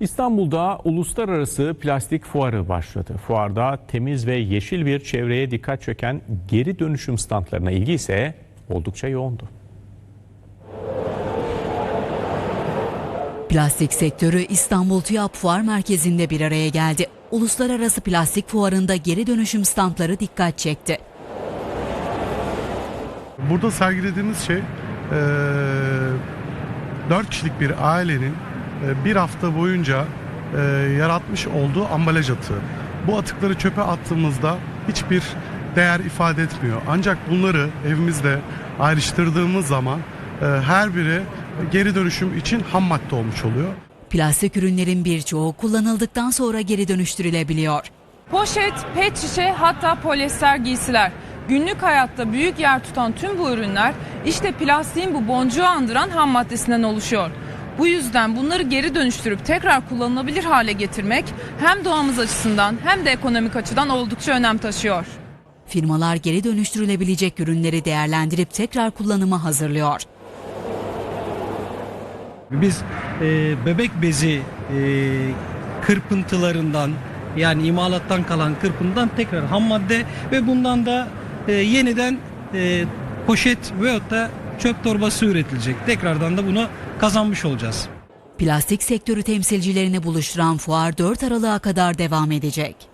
İstanbul'da uluslararası plastik fuarı başladı. Fuarda temiz ve yeşil bir çevreye dikkat çeken geri dönüşüm standlarına ilgi ise oldukça yoğundu. Plastik sektörü İstanbul TÜYAP Fuar Merkezi'nde bir araya geldi. Uluslararası Plastik Fuarı'nda geri dönüşüm standları dikkat çekti. Burada sergilediğimiz şey eee 4 kişilik bir ailenin bir hafta boyunca eee, yaratmış olduğu ambalaj atığı. Bu atıkları çöpe attığımızda hiçbir değer ifade etmiyor. Ancak bunları evimizde ayrıştırdığımız zaman eee, her biri geri dönüşüm için ham madde olmuş oluyor. Plastik ürünlerin birçoğu kullanıldıktan sonra geri dönüştürülebiliyor. Poşet, pet şişe hatta polyester giysiler. Günlük hayatta büyük yer tutan tüm bu ürünler işte plastiğin bu boncuğu andıran ham maddesinden oluşuyor. Bu yüzden bunları geri dönüştürüp tekrar kullanılabilir hale getirmek hem doğamız açısından hem de ekonomik açıdan oldukça önem taşıyor. Firmalar geri dönüştürülebilecek ürünleri değerlendirip tekrar kullanıma hazırlıyor. Biz e, bebek bezi e, kırpıntılarından yani imalattan kalan kırpıntıdan tekrar ham madde ve bundan da e, yeniden e, poşet veyahut da çöp torbası üretilecek. Tekrardan da bunu kazanmış olacağız. Plastik sektörü temsilcilerini buluşturan fuar 4 Aralık'a kadar devam edecek.